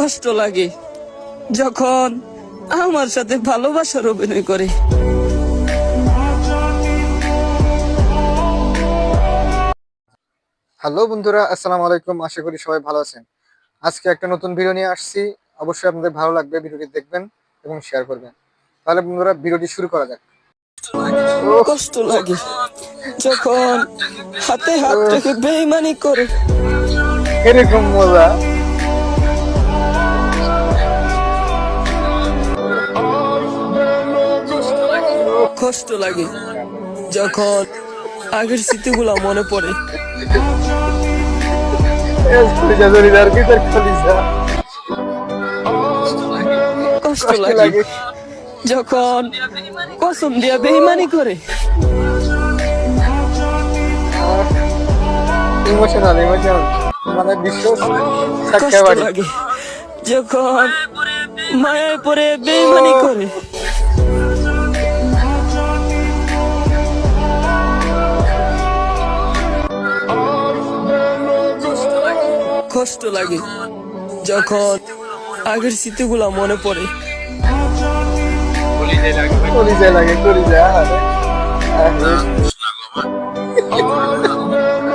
কষ্ট লাগে যখন আমার সাথে ভালোবাসার অভিনয় করে। হ্যালো বন্ধুরা আসসালামু আলাইকুম। আশা করি সবাই ভালো আছেন। আজকে একটা নতুন ভিডিও নিয়ে আসছি। অবশ্যই আপনাদের ভালো লাগবে ভিডিওটি দেখবেন এবং শেয়ার করবেন। তাহলে বন্ধুরা ভিডিওটি শুরু করা যাক। কষ্ট লাগে যখন হাতে হাত রেখে বেইমানি করে। এরকম মজা। কষ্ট লাগে যখন আগের স্মৃতিগুলো মনে পড়ে। কষ্ট লাগে যখন কসম দিয়া বেইমানি করে। যখন মায়ায় পড়ে বেইমানি করে। কষ্ট লাগে। যখন আগের স্মৃতিগুলো মনে পড়ে।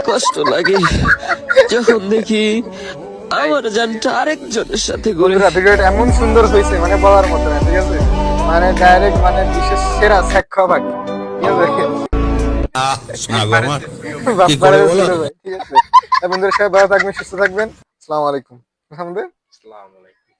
কষ্ট লাগে। যখন দেখি আমার জানটা আরেকজনের সাথে ঘুরে এমন সুন্দর হয়েছে মানে বলার মতো না ঠিক আছে? মানে ডাইরেক্ট মানে বিশেষ সেরা সাক্ষ্য বাকি ঠিক আছে? বন্ধুরা সবাই ভালো থাকবেন সুস্থ থাকবেন আসসালামু আলাইকুম আমাদের